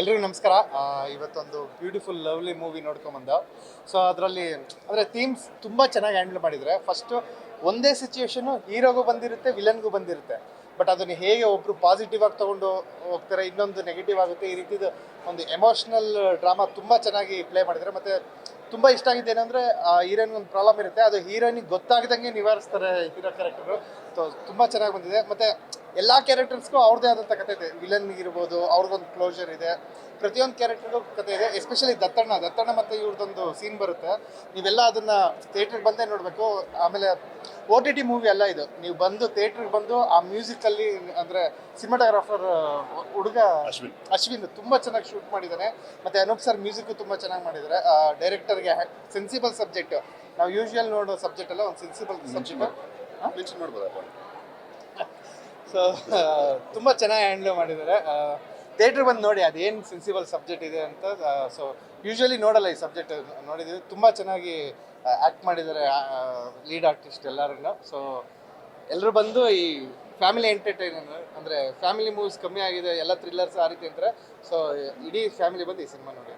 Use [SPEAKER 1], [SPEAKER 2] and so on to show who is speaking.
[SPEAKER 1] ಎಲ್ರಿಗೂ ನಮಸ್ಕಾರ. ಇವತ್ತೊಂದು ಬ್ಯೂಟಿಫುಲ್ ಲವ್ಲಿ ಮೂವಿ ನೋಡ್ಕೊಂಬಂದ ಸೊ ಅದರಲ್ಲಿ, ಅಂದರೆ ಥೀಮ್ಸ್ ತುಂಬ ಚೆನ್ನಾಗಿ ಹ್ಯಾಂಡಲ್ ಮಾಡಿದರೆ ಫಸ್ಟು ಒಂದೇ ಸಿಚುವೇಶನು ಹೀರೋಗೂ ಬಂದಿರುತ್ತೆ ವಿಲನ್ಗೂ ಬಂದಿರುತ್ತೆ. ಬಟ್ ಅದನ್ನು ಹೇಗೆ ಒಬ್ಬರು ಪಾಸಿಟಿವ್ ಆಗಿ ತೊಗೊಂಡು ಹೋಗ್ತಾರೆ, ಇನ್ನೊಂದು ನೆಗೆಟಿವ್ ಆಗುತ್ತೆ, ಈ ರೀತಿದು ಒಂದು ಎಮೋಷ್ನಲ್ ಡ್ರಾಮಾ ತುಂಬ ಚೆನ್ನಾಗಿ ಪ್ಲೇ ಮಾಡಿದರೆ, ಮತ್ತು ತುಂಬ ಇಷ್ಟ ಆಗಿದ್ದು ಏನಂದರೆ ಹೀರೋಯಿನ್ ಒಂದು ಪ್ರಾಬ್ಲಮ್ ಇರುತ್ತೆ, ಅದು ಹೀರೋಯಿನಿಗೆ ಗೊತ್ತಾಗ್ದಂಗೆ ನಿವಾರಿಸ್ತಾರೆ ಹೀರೋ ಕ್ಯಾರೆಕ್ಟರು ಸೊ ತುಂಬ ಚೆನ್ನಾಗಿ ಬಂದಿದೆ. ಮತ್ತು ಎಲ್ಲ ಕ್ಯಾರೆಕ್ಟರ್ಸ್ಗೂ ಅವ್ರದ್ದೇ ಆದಂಥ ಕತೆ ಇದೆ. ವಿಲನ್ ಇರ್ಬೋದು ಅವ್ರದ್ದೊಂದು ಕ್ಲೋಜರ್ ಇದೆ. ಪ್ರತಿಯೊಂದು ಕ್ಯಾರೆಕ್ಟರ್ಗೂ ಕತೆ ಇದೆ. ಎಸ್ಪೆಷಲಿ ದತ್ತಣ್ಣ ದತ್ತಣ್ಣ ಮತ್ತು ಇವ್ರದ್ದೊಂದು ಸೀನ್ ಬರುತ್ತೆ. ನೀವೆಲ್ಲ ಅದನ್ನು ಥಿಯೇಟ್ರಿಗೆ ಬಂದೇ ನೋಡಬೇಕು. ಆಮೇಲೆ ಓ ಟಿ ಟಿ ಮೂವಿ ಅಲ್ಲ ಇದು. ನೀವು ಬಂದು ಥಿಯೇಟ್ರಿಗೆ ಬಂದು ಆ ಮ್ಯೂಸಿಕಲ್ಲಿ ಅಂದರೆ ಸಿನಿಮಾಟೋಗ್ರಾಫರ್ ಹುಡುಗ
[SPEAKER 2] ಅಶ್ವಿನ್.
[SPEAKER 1] ಅಶ್ವಿನ್ ತುಂಬ ಚೆನ್ನಾಗಿ ಶೂಟ್ ಮಾಡಿದ್ದಾನೆ ಮತ್ತು ಅನೂಪ್ ಸರ್ ಮ್ಯೂಸಿಕ್ಕು ತುಂಬ ಚೆನ್ನಾಗಿ ಮಾಡಿದ್ದಾರೆ ಡೈರೆಕ್ಟರ್ಗೆ ಸೆನ್ಸಿಬಲ್ ಸಬ್ಜೆಕ್ಟ್ ನಾವು ಯೂಶುವಲ್ ನೋಡೋ ಸಬ್ಜೆಕ್ಟ್ ಅಲ್ಲ ಒಂದು ಸೆನ್ಸಿಬಲ್ ಸಬ್ಜೆಕ್ಟ್
[SPEAKER 2] ನೋಡ್ಬೋದು
[SPEAKER 1] ಸೊ ತುಂಬ ಚೆನ್ನಾಗಿ ಹ್ಯಾಂಡಲ್ ಮಾಡಿದ್ದಾರೆ. ಥಿಯೇಟ್ರಿಗೆ ಬಂದು ನೋಡಿ ಅದೇನು ಸೆನ್ಸಿಬಲ್ ಸಬ್ಜೆಕ್ಟ್ ಇದೆ ಅಂತ ಸೊ ಯೂಶ್ವಲಿ ನೋಡಲ್ಲ ಈ ಸಬ್ಜೆಕ್ಟ್ ನೋಡಿದ್ದೀವಿ ತುಂಬ ಚೆನ್ನಾಗಿ ಆ್ಯಕ್ಟ್ ಮಾಡಿದ್ದಾರೆ ಲೀಡ್ ಆರ್ಟಿಸ್ಟ್ ಎಲ್ಲರೂ ಸೊ ಎಲ್ಲರೂ ಬಂದು ಈ ಫ್ಯಾಮಿಲಿ ಎಂಟರ್ಟೈನರ್ ಅಂದರೆ ಫ್ಯಾಮಿಲಿ ಮೂವೀಸ್ ಕಮ್ಮಿ ಆಗಿದೆ, ಎಲ್ಲ ಥ್ರಿಲ್ಲರ್ಸ್ ಆ ರೀತಿ ಅಂದರೆ ಸೊ ಇಡೀ ಫ್ಯಾಮಿಲಿ ಬಂದು ಈ ಸಿನಿಮಾ ನೋಡಿ.